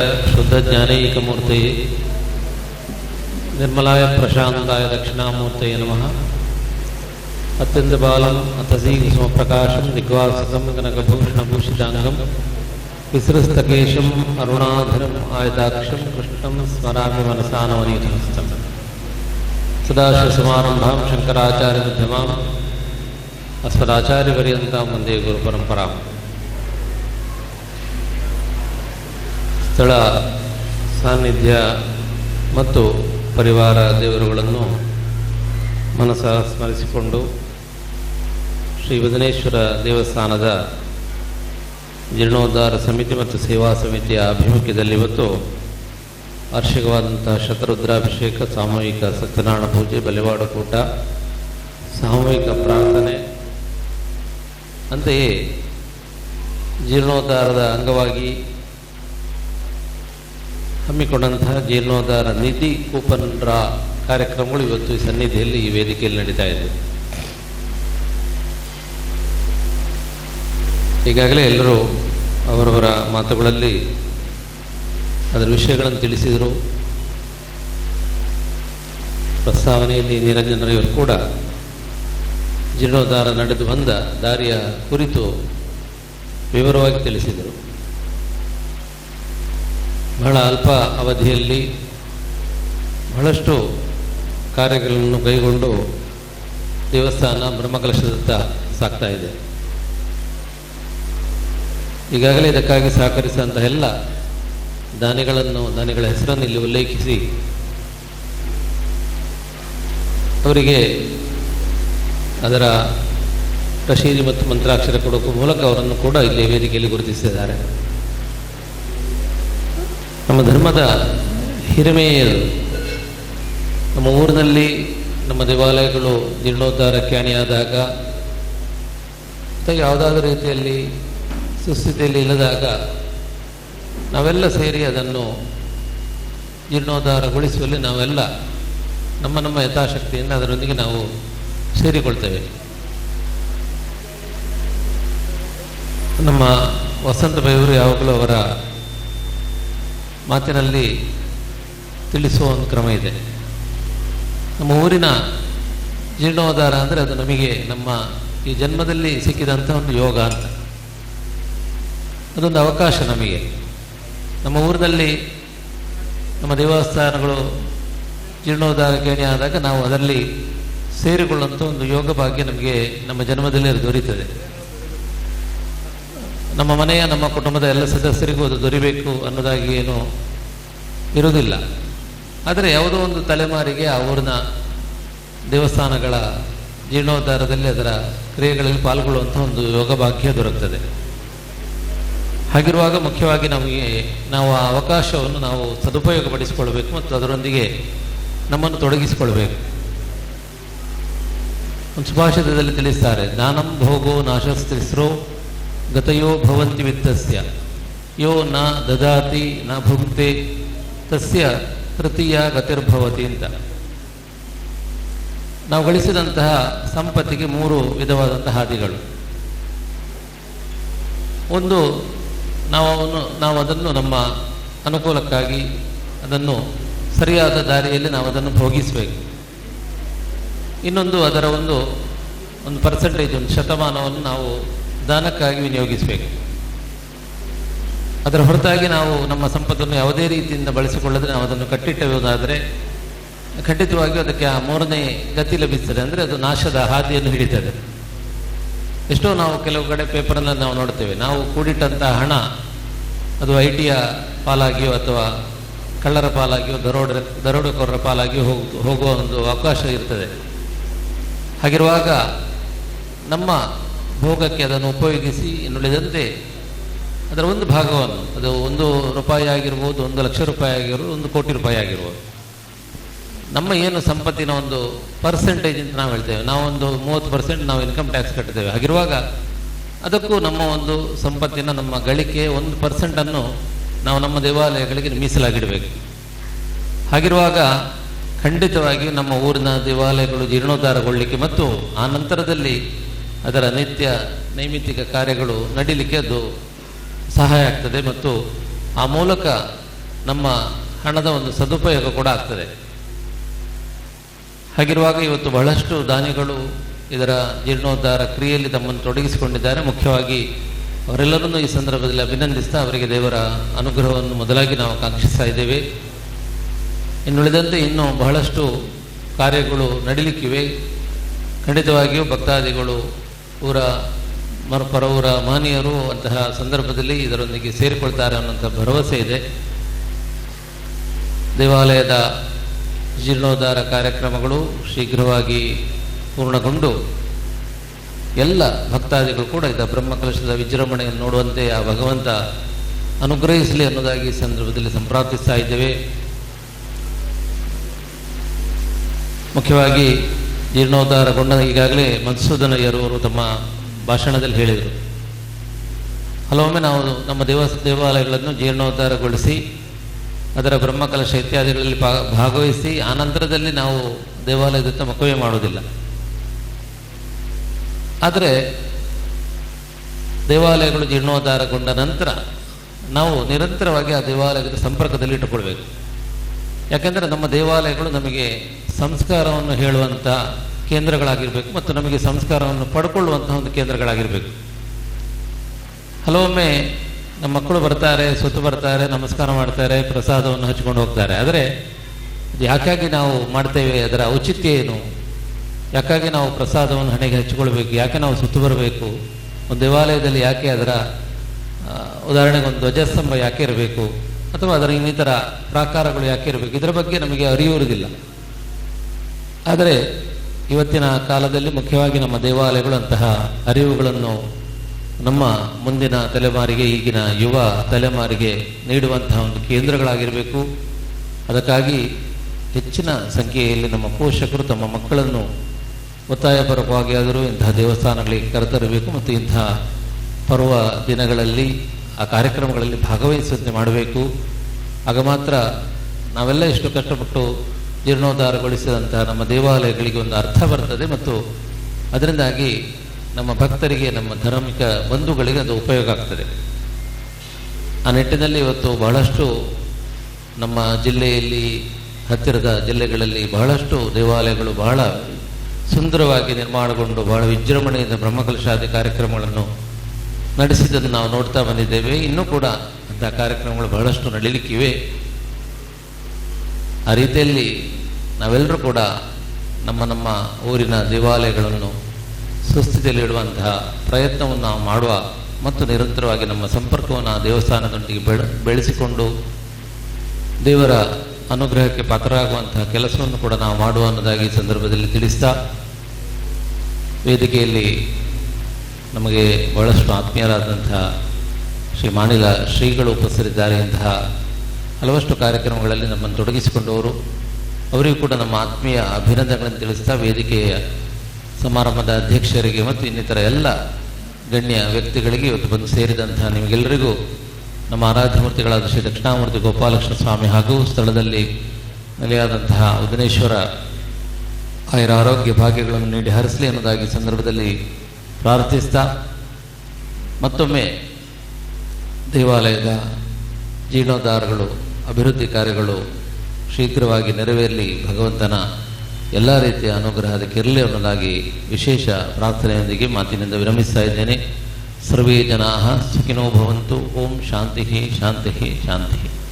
शुद्धज्ञानैकमूर्तये निर्मलाय प्रशान्ताय नम। नमः अत्यन्तबालम् अतसीकुसुमप्रकाशं दिग्वासकं कनकभूषणभूषिताङ्गं विसृस्तकेशम् अरुणाधरम् आयताक्षं कृष्णं स्मरामि मनसा नवनीतहस्तम् सदाशिवसमारम्भां शङ्कराचार्यमध्यमाम् अस्मदाचार्यपर्यन्तां वंदे गुरुपरम्पराम्। ಸ್ಥಳ, ಸಾನ್ನಿಧ್ಯ ಮತ್ತು ಪರಿವಾರ ದೇವರುಗಳನ್ನು ಮನಸ ಸ್ಮರಿಸಿಕೊಂಡು ಶ್ರೀ ಬದನೇಶ್ವರ ದೇವಸ್ಥಾನದ ಜೀರ್ಣೋದ್ಧಾರ ಸಮಿತಿ ಮತ್ತು ಸೇವಾ ಸಮಿತಿಯ ಆಭಿಮುಖ್ಯದಲ್ಲಿ ಇವತ್ತು ವಾರ್ಷಿಕವಾದಂತಹ ಶತರುದ್ರಾಭಿಷೇಕ, ಸಾಮೂಹಿಕ ಸತ್ಯನಾರಾಯಣ ಪೂಜೆ, ಬಲಿವಾಡ ಕೂಟ, ಸಾಮೂಹಿಕ ಪ್ರಾರ್ಥನೆ, ಅಂತೆಯೇ ಜೀರ್ಣೋದ್ಧಾರದ ಅಂಗವಾಗಿ ಹಮ್ಮಿಕೊಂಡಂತಹ ಜೀರ್ಣೋದ್ಧಾರ ನಿಧಿ ಕೂಪನ್ ಡ್ರಾ ಕಾರ್ಯಕ್ರಮಗಳು ಇವತ್ತು ಈ ಸನ್ನಿಧಿಯಲ್ಲಿ ಈ ವೇದಿಕೆಯಲ್ಲಿ ನಡೀತಾ ಇದೆ ಈಗಾಗಲೇ ಎಲ್ಲರೂ ಅವರವರ ಮಾತುಗಳಲ್ಲಿ ಅದರ ವಿಷಯಗಳನ್ನು ತಿಳಿಸಿದರು. ಪ್ರಸ್ತಾವನೆಯಲ್ಲಿ ನಿರಂಜನರವರು ಕೂಡ ಜೀರ್ಣೋದ್ಧಾರ ನಡೆದು ಬಂದ ದಾರಿಯ ಕುರಿತು ವಿವರವಾಗಿ ತಿಳಿಸಿದರು. ಬಹಳ ಅಲ್ಪ ಅವಧಿಯಲ್ಲಿ ಬಹಳಷ್ಟು ಕಾರ್ಯಗಳನ್ನು ಕೈಗೊಂಡು ದೇವಸ್ಥಾನ ಬ್ರಹ್ಮಕಲಶದತ್ತ ಸಾಗ್ತಾ ಇದೆ. ಈಗಾಗಲೇ ಇದಕ್ಕಾಗಿ ಸಹಕರಿಸಿದಂತಹ ಎಲ್ಲ ದಾನಿಗಳನ್ನು, ದಾನಿಗಳ ಹೆಸರನ್ನು ಇಲ್ಲಿ ಉಲ್ಲೇಖಿಸಿ ಅವರಿಗೆ ಅದರ ರಶೀದಿ ಮತ್ತು ಮಂತ್ರಾಕ್ಷರ ಕೊಡೋಕ್ಕೂ ಮೂಲಕ ಅವರನ್ನು ಕೂಡ ಇಲ್ಲಿ ವೇದಿಕೆಯಲ್ಲಿ ಗುರುತಿಸಿದ್ದಾರೆ. ನಮ್ಮ ಧರ್ಮದ ಹಿರಿಮೆಯ ನಮ್ಮ ಊರಿನಲ್ಲಿ ನಮ್ಮ ದೇವಾಲಯಗಳು ಜೀರ್ಣೋದ್ಧಾರಕ್ಕೆ ಅಣಿಯಾದಾಗ ಅಥವಾ ಯಾವುದಾದ್ರೂ ರೀತಿಯಲ್ಲಿ ಸುಸ್ಥಿತಿಯಲ್ಲಿ ಇಲ್ಲದಾಗ ನಾವೆಲ್ಲ ಸೇರಿ ಅದನ್ನು ಜೀರ್ಣೋದ್ಧಾರಗೊಳಿಸುವಲ್ಲಿ ನಾವೆಲ್ಲ ನಮ್ಮ ನಮ್ಮ ಯಥಾಶಕ್ತಿಯನ್ನು ಅದರೊಂದಿಗೆ ನಾವು ಸೇರಿಕೊಳ್ತೇವೆ. ನಮ್ಮ ವಸಂತ ಬೈವರು ಯಾವಾಗಲೂ ಅವರ ಮಾತಿನಲ್ಲಿ ತಿಳಿಸುವ ಒಂದು ಕ್ರಮ ಇದೆ. ನಮ್ಮ ಊರಿನ ಜೀರ್ಣೋದ್ಧಾರ ಅಂದರೆ ಅದು ನಮಗೆ ನಮ್ಮ ಈ ಜನ್ಮದಲ್ಲಿ ಸಿಕ್ಕಿದಂಥ ಒಂದು ಯೋಗ ಅಂತ. ಅದೊಂದು ಅವಕಾಶ ನಮಗೆ. ನಮ್ಮ ಊರಿನಲ್ಲಿ ನಮ್ಮ ದೇವಸ್ಥಾನಗಳು ಜೀರ್ಣೋದ್ಧಾರಕ್ಕೆ ಆದಾಗ ನಾವು ಅದರಲ್ಲಿ ಸೇರಿಕೊಳ್ಳುವಂಥ ಒಂದು ಯೋಗ ಭಾಗ್ಯ ನಮಗೆ ನಮ್ಮ ಜನ್ಮದಲ್ಲಿ ದೊರೀತದೆ. ನಮ್ಮ ಮನೆಯ, ನಮ್ಮ ಕುಟುಂಬದ ಎಲ್ಲ ಸದಸ್ಯರಿಗೂ ಅದು ದೊರಿಬೇಕು ಅನ್ನೋದಾಗಿ ಏನು ಇರುವುದಿಲ್ಲ. ಆದರೆ ಯಾವುದೋ ಒಂದು ತಲೆಮಾರಿಗೆ ಆ ಊರಿನ ದೇವಸ್ಥಾನಗಳ ಜೀರ್ಣೋದ್ಧಾರದಲ್ಲಿ ಅದರ ಕ್ರಿಯೆಗಳಲ್ಲಿ ಪಾಲ್ಗೊಳ್ಳುವಂಥ ಒಂದು ಯೋಗ ಭಾಗ್ಯ ದೊರಕ್ತದೆ. ಹಾಗಿರುವಾಗ ಮುಖ್ಯವಾಗಿ ನಮಗೆ, ನಾವು ಆ ಅವಕಾಶವನ್ನು ನಾವು ಸದುಪಯೋಗಪಡಿಸಿಕೊಳ್ಬೇಕು ಮತ್ತು ಅದರೊಂದಿಗೆ ನಮ್ಮನ್ನು ತೊಡಗಿಸಿಕೊಳ್ಬೇಕು. ಒಂದು ಸುಭಾಷಿತದಲ್ಲಿ ತಿಳಿಸ್ತಾರೆ ಜ್ಞಾನಂ ಭೋಗೋ ನಾಶಸ್ತ್ರಿಸ್ರೋ ಗತಯೋ ಭವಂತಿ ವಿತ್ತಸ್ಯ ಯೋ ನ ದದಾತಿ ನ ಭುಕ್ತೆ ತಸ್ಯ ತೃತೀಯ ಗತಿರ್ಭವತಿ ಅಂತ। ನಾವು ಗಳಿಸಿದಂತಹ ಸಂಪತ್ತಿಗೆ ಮೂರು ವಿಧವಾದಂತಹ ಹಾದಿಗಳು. ಒಂದು, ನಾವು ನಾವು ಅದನ್ನು ನಮ್ಮ ಅನುಕೂಲಕ್ಕಾಗಿ ಅದನ್ನು ಸರಿಯಾದ ದಾರಿಯಲ್ಲಿ ನಾವು ಅದನ್ನು ಭೋಗಿಸಬೇಕು. ಇನ್ನೊಂದು ಅದರ ಒಂದು ಒಂದು ಪರ್ಸೆಂಟೇಜ್ ಒಂದು ಶತಮಾನವನ್ನು ನಾವು ದಾನಕ್ಕಾಗಿ ವಿನಿಯೋಗಿಸಬೇಕು. ಅದರ ಹೊರತಾಗಿ ನಾವು ನಮ್ಮ ಸಂಪತ್ತನ್ನು ಯಾವುದೇ ರೀತಿಯಿಂದ ಬಳಸಿಕೊಳ್ಳದೆ ನಾವು ಅದನ್ನು ಕಟ್ಟಿಟ್ಟುವುದಾದರೆ ಖಂಡಿತವಾಗಿಯೂ ಅದಕ್ಕೆ ಆ ಮೂರನೇ ಗತಿ ಲಭಿಸ್ತದೆ. ಅಂದರೆ ಅದು ನಾಶದ ಹಾದಿಯನ್ನು ಹಿಡಿತದೆ. ಎಷ್ಟೋ ನಾವು ಕೆಲವು ಕಡೆ ಪೇಪರ್ನಲ್ಲಿ ನಾವು ನೋಡ್ತೇವೆ. ನಾವು ಕೂಡಿಟ್ಟಂತಹ ಹಣ, ಅದು ಐ ಟಿಯ ಪಾಲಾಗಿಯೋ ಅಥವಾ ಕಳ್ಳರ ಪಾಲಾಗಿಯೋ ದರೋಡ, ದರೋಡೆಕೋರರ ಪಾಲಾಗಿಯೋ ಹೋಗ, ಹೋಗುವ ಒಂದು ಅವಕಾಶ ಇರ್ತದೆ. ಹಾಗಿರುವಾಗ ನಮ್ಮ ಭೋಗಕ್ಕೆ ಅದನ್ನು ಉಪಯೋಗಿಸಿ ಇನ್ನುಳಿದಂತೆ ಅದರ ಒಂದು ಭಾಗವನ್ನು, ಅದು ಒಂದು ರೂಪಾಯಿ ಆಗಿರ್ಬೋದು, ಒಂದು ಲಕ್ಷ ರೂಪಾಯಿ ಆಗಿರ್ಬೋದು, ಒಂದು ಕೋಟಿ ರೂಪಾಯಿ ಆಗಿರ್ಬೋದು. ನಮ್ಮ ಏನು ಸಂಪತ್ತಿನ ಒಂದು ಪರ್ಸೆಂಟೇಜ್ ಅಂತ ನಾವು ಹೇಳ್ತೇವೆ. ನಾವೊಂದು ಮೂವತ್ತು ಪರ್ಸೆಂಟ್ ನಾವು ಇನ್ಕಮ್ ಟ್ಯಾಕ್ಸ್ ಕಟ್ತೇವೆ ಹಾಗಿರುವಾಗ ಅದಕ್ಕೂ ನಮ್ಮ ಒಂದು ಸಂಪತ್ತಿನ ನಮ್ಮ ಗಳಿಕೆ ಒಂದು ಪರ್ಸೆಂಟನ್ನು ನಾವು ನಮ್ಮ ದೇವಾಲಯಗಳಿಗೆ ಮೀಸಲಾಗಿಡಬೇಕು. ಹಾಗಿರುವಾಗ ಖಂಡಿತವಾಗಿ ನಮ್ಮ ಊರಿನ ದೇವಾಲಯಗಳು ಜೀರ್ಣೋದ್ಧಾರಗೊಳ್ಳಲಿಕ್ಕೆ ಮತ್ತು ಆ ನಂತರದಲ್ಲಿ ಅದರ ನಿತ್ಯ ನೈಮಿತ್ತಿಕ ಕಾರ್ಯಗಳು ನಡೀಲಿಕ್ಕೆ ಅದು ಸಹಾಯ ಆಗ್ತದೆ ಮತ್ತು ಆ ಮೂಲಕ ನಮ್ಮ ಹಣದ ಒಂದು ಸದುಪಯೋಗ ಕೂಡ ಆಗ್ತದೆ. ಹಾಗಿರುವಾಗ ಇವತ್ತು ಬಹಳಷ್ಟು ದಾನಿಗಳು ಇದರ ಜೀರ್ಣೋದ್ಧಾರ ಕ್ರಿಯೆಯಲ್ಲಿ ತಮ್ಮನ್ನು ತೊಡಗಿಸಿಕೊಂಡಿದ್ದಾರೆ. ಮುಖ್ಯವಾಗಿ ಅವರೆಲ್ಲರನ್ನೂ ಈ ಸಂದರ್ಭದಲ್ಲಿ ಅಭಿನಂದಿಸ್ತಾ ಅವರಿಗೆ ದೇವರ ಅನುಗ್ರಹವನ್ನು ಮೊದಲಾಗಿ ನಾವು ಕಾಂಕ್ಷಿಸ್ತಾ ಇದ್ದೇವೆ. ಇನ್ನುಳಿದಂತೆ ಇನ್ನೂ ಬಹಳಷ್ಟು ಕಾರ್ಯಗಳು ನಡೀಲಿಕ್ಕಿವೆ. ಖಂಡಿತವಾಗಿಯೂ ಭಕ್ತಾದಿಗಳು ಊರ ಮರ ಪರವೂರ ಮಾನಿಯರು ಅಂತಹ ಸಂದರ್ಭದಲ್ಲಿ ಇದರೊಂದಿಗೆ ಸೇರಿಕೊಳ್ತಾರೆ ಅನ್ನೋಂಥ ಭರವಸೆ ಇದೆ. ದೇವಾಲಯದ ಜೀರ್ಣೋದ್ಧಾರ ಕಾರ್ಯಕ್ರಮಗಳು ಶೀಘ್ರವಾಗಿ ಪೂರ್ಣಗೊಂಡು ಎಲ್ಲ ಭಕ್ತಾದಿಗಳು ಕೂಡ ಇದ್ದ ಬ್ರಹ್ಮಕಲಶದ ವಿಜೃಂಭಣೆಯನ್ನು ನೋಡುವಂತೆ ಆ ಭಗವಂತ ಅನುಗ್ರಹಿಸಲಿ ಅನ್ನೋದಾಗಿ ಸಂದರ್ಭದಲ್ಲಿ ಸಂಪ್ರಾರ್ಥಿಸ್ತಾ ಇದ್ದೇವೆ. ಮುಖ್ಯವಾಗಿ ಜೀರ್ಣೋದ್ಧಾರಗೊಂಡ ಈಗಾಗಲೇ ಮಧುಸೂದನಯ್ಯರವರು ತಮ್ಮ ಭಾಷಣದಲ್ಲಿ ಹೇಳಿದರು. ಹಲವೊಮ್ಮೆ ನಾವು ನಮ್ಮ ದೇವ ದೇವಾಲಯಗಳನ್ನು ಜೀರ್ಣೋದ್ಧಾರಗೊಳಿಸಿ, ಅದರ ಬ್ರಹ್ಮಕಲಶ ಇತ್ಯಾದಿಗಳಲ್ಲಿ ಭಾಗವಹಿಸಿ, ಆನಂತರದಲ್ಲಿ ನಾವು ದೇವಾಲಯದತ್ತ ಮುಖವೇ ಮಾಡುವುದಿಲ್ಲ. ಆದರೆ ದೇವಾಲಯಗಳು ಜೀರ್ಣೋದ್ಧಾರಗೊಂಡ ನಂತರ ನಾವು ನಿರಂತರವಾಗಿ ಆ ದೇವಾಲಯದ ಸಂಪರ್ಕದಲ್ಲಿ ಇಟ್ಟುಕೊಳ್ಬೇಕು. ಯಾಕೆಂದರೆ ನಮ್ಮ ದೇವಾಲಯಗಳು ನಮಗೆ ಸಂಸ್ಕಾರವನ್ನು ಹೇಳುವಂಥ ಕೇಂದ್ರಗಳಾಗಿರಬೇಕು ಮತ್ತು ನಮಗೆ ಸಂಸ್ಕಾರವನ್ನು ಪಡ್ಕೊಳ್ಳುವಂತಹ ಒಂದು ಕೇಂದ್ರಗಳಾಗಿರಬೇಕು. ಹಲವೊಮ್ಮೆ ನಮ್ಮ ಮಕ್ಕಳು ಬರ್ತಾರೆ ಸುತ್ತು ಬರ್ತಾರೆ, ನಮಸ್ಕಾರ ಮಾಡ್ತಾರೆ, ಪ್ರಸಾದವನ್ನು ಹಚ್ಕೊಂಡು ಹೋಗ್ತಾರೆ. ಆದರೆ ಯಾಕಾಗಿ ನಾವು ಮಾಡ್ತೇವೆ, ಅದರ ಔಚಿತ್ಯ ಏನು? ಯಾಕಾಗಿ ನಾವು ಪ್ರಸಾದವನ್ನು ಹಣೆಗೆ ಹಚ್ಕೊಳ್ಬೇಕು? ಯಾಕೆ ನಾವು ಸುತ್ತು ಬರಬೇಕು? ಒಂದು ದೇವಾಲಯದಲ್ಲಿ ಯಾಕೆ ಅದರ ಉದಾಹರಣೆಗೆ ಒಂದು ಧ್ವಜಸ್ತಂಭ ಯಾಕೆ ಇರಬೇಕು? ಅಥವಾ ಅದರ ಇನ್ನಿತರ ಪ್ರಾಕಾರಗಳು ಯಾಕೆ ಇರಬೇಕು? ಇದರ ಬಗ್ಗೆ ನಮಗೆ ಅರಿಯುವುದಿಲ್ಲ ಆದರೆ ಇವತ್ತಿನ ಕಾಲದಲ್ಲಿ ಮುಖ್ಯವಾಗಿ ನಮ್ಮ ದೇವಾಲಯಗಳು ಅಂತಹ ಅರಿವುಗಳನ್ನು ನಮ್ಮ ಮುಂದಿನ ತಲೆಮಾರಿಗೆ, ಈಗಿನ ಯುವ ತಲೆಮಾರಿಗೆ ನೀಡುವಂತಹ ಒಂದು ಕೇಂದ್ರಗಳಾಗಿರಬೇಕು. ಅದಕ್ಕಾಗಿ ಹೆಚ್ಚಿನ ಸಂಖ್ಯೆಯಲ್ಲಿ ನಮ್ಮ ಪೋಷಕರು ತಮ್ಮ ಮಕ್ಕಳನ್ನು ಒತ್ತಾಯಪೂರ್ವಕವಾಗಿ ಆದರೂ ಇಂತಹ ದೇವಸ್ಥಾನಗಳಿಗೆ ಕರೆತರಬೇಕು ಮತ್ತು ಇಂತಹ ಪರ್ವ ದಿನಗಳಲ್ಲಿ ಆ ಕಾರ್ಯಕ್ರಮಗಳಲ್ಲಿ ಭಾಗವಹಿಸುವಂತೆ ಮಾಡಬೇಕು. ಆಗ ಮಾತ್ರ ನಾವೆಲ್ಲ ಎಷ್ಟು ಕಷ್ಟಪಟ್ಟು ಜೀರ್ಣೋದ್ಧಾರಗೊಳಿಸಿದಂತಹ ನಮ್ಮ ದೇವಾಲಯಗಳಿಗೆ ಒಂದು ಅರ್ಥ ಬರ್ತದೆ ಮತ್ತು ಅದರಿಂದಾಗಿ ನಮ್ಮ ಭಕ್ತರಿಗೆ, ನಮ್ಮ ಧಾರ್ಮಿಕ ಬಂಧುಗಳಿಗೆ ಅದು ಉಪಯೋಗ ಆಗ್ತದೆ. ಆ ನಿಟ್ಟಿನಲ್ಲಿ ಇವತ್ತು ಬಹಳಷ್ಟು ನಮ್ಮ ಜಿಲ್ಲೆಯಲ್ಲಿ, ಹತ್ತಿರದ ಜಿಲ್ಲೆಗಳಲ್ಲಿ ಬಹಳಷ್ಟು ದೇವಾಲಯಗಳು ಬಹಳ ಸುಂದರವಾಗಿ ನಿರ್ಮಾಣಗೊಂಡು ಬಹಳ ವಿಜೃಂಭಣೆಯಿಂದ ಬ್ರಹ್ಮಕಲಶಾದಿ ಕಾರ್ಯಕ್ರಮಗಳನ್ನು ನಡೆಸಿದ್ದನ್ನು ನಾವು ನೋಡ್ತಾ ಬಂದಿದ್ದೇವೆ. ಇನ್ನೂ ಕೂಡ ಅಂತಹ ಕಾರ್ಯಕ್ರಮಗಳು ಬಹಳಷ್ಟು ನಡೀಲಿಕ್ಕಿವೆ. ಆ ರೀತಿಯಲ್ಲಿ ನಾವೆಲ್ಲರೂ ಕೂಡ ನಮ್ಮ ನಮ್ಮ ಊರಿನ ದೇವಾಲಯಗಳನ್ನು ಸುಸ್ಥಿತಿಯಲ್ಲಿ ಇಡುವಂತಹ ಪ್ರಯತ್ನವನ್ನು ನಾವು ಮಾಡುವ ಮತ್ತು ನಿರಂತರವಾಗಿ ನಮ್ಮ ಸಂಪರ್ಕವನ್ನು ದೇವಸ್ಥಾನದೊಂದಿಗೆ ಬೆಳ, ಬೆಳೆಸಿಕೊಂಡು ದೇವರ ಅನುಗ್ರಹಕ್ಕೆ ಪಾತ್ರರಾಗುವಂತಹ ಕೆಲಸವನ್ನು ಕೂಡ ನಾವು ಮಾಡುವ ಅನ್ನೋದಾಗಿ ಸಂದರ್ಭದಲ್ಲಿ ತಿಳಿಸ್ತಾ ವೇದಿಕೆಯಲ್ಲಿ ನಮಗೆ ಬಹಳಷ್ಟು ಆತ್ಮೀಯರಾದಂತಹ ಶ್ರೀ ಮಾನಿಲ ಶ್ರೀಗಳು ಉಪಸ್ಥರಿದ್ದಾರೆ ಇಂತಹ ಹಲವಷ್ಟು ಕಾರ್ಯಕ್ರಮಗಳಲ್ಲಿ ನಮ್ಮನ್ನು ತೊಡಗಿಸಿಕೊಂಡವರು. ಅವರಿಗೂ ಕೂಡ ನಮ್ಮ ಆತ್ಮೀಯ ಅಭಿನಂದನೆಗಳನ್ನು ತಿಳಿಸ್ತಾ ವೇದಿಕೆಯ ಸಮಾರಂಭದ ಅಧ್ಯಕ್ಷರಿಗೆ ಮತ್ತು ಇನ್ನಿತರ ಎಲ್ಲ ಗಣ್ಯ ವ್ಯಕ್ತಿಗಳಿಗೆ ಇವತ್ತು ಬಂದು ಸೇರಿದಂತಹ ನಿಮಗೆಲ್ಲರಿಗೂ ನಮ್ಮ ಆರಾಧ್ಯಮೂರ್ತಿಗಳಾದ ಶ್ರೀ ದಕ್ಷಿಣಾಮೂರ್ತಿ ಗೋಪಾಲಕೃಷ್ಣ ಸ್ವಾಮಿ ಹಾಗೂ ಸ್ಥಳದಲ್ಲಿ ನೆಲೆಯಾದಂತಹ ಉದನೇಶ್ವರ ಆಯುರ ಆರೋಗ್ಯ ಭಾಗ್ಯಗಳನ್ನು ನೀಡಿ ಹರಿಸಲಿ ಅನ್ನೋದಾಗಿ ಸಂದರ್ಭದಲ್ಲಿ ಪ್ರಾರ್ಥಿಸ್ತಾ. ಮತ್ತೊಮ್ಮೆ ದೇವಾಲಯದ ಜೀರ್ಣೋದ್ಧಾರಗಳು, ಅಭಿವೃದ್ಧಿ ಕಾರ್ಯಗಳು ಶೀಘ್ರವಾಗಿ ನೆರವೇರಲಿ. ಭಗವಂತನ ಎಲ್ಲ ರೀತಿಯ ಅನುಗ್ರಹ ಅದಕ್ಕೆ ಇರಲಿ ಅನ್ನೋದಾಗಿ ವಿಶೇಷ ಪ್ರಾರ್ಥನೆಯೊಂದಿಗೆ ಮಾತಿನಿಂದ ವಿರಮಿಸ್ತಾ ಇದ್ದೇನೆ. ಸರ್ವೇ ಜನಾ ಸುಖಿನೋ ಭವಂತು. ಓಂ ಶಾಂತಿ ಶಾಂತಿ ಶಾಂತಿ.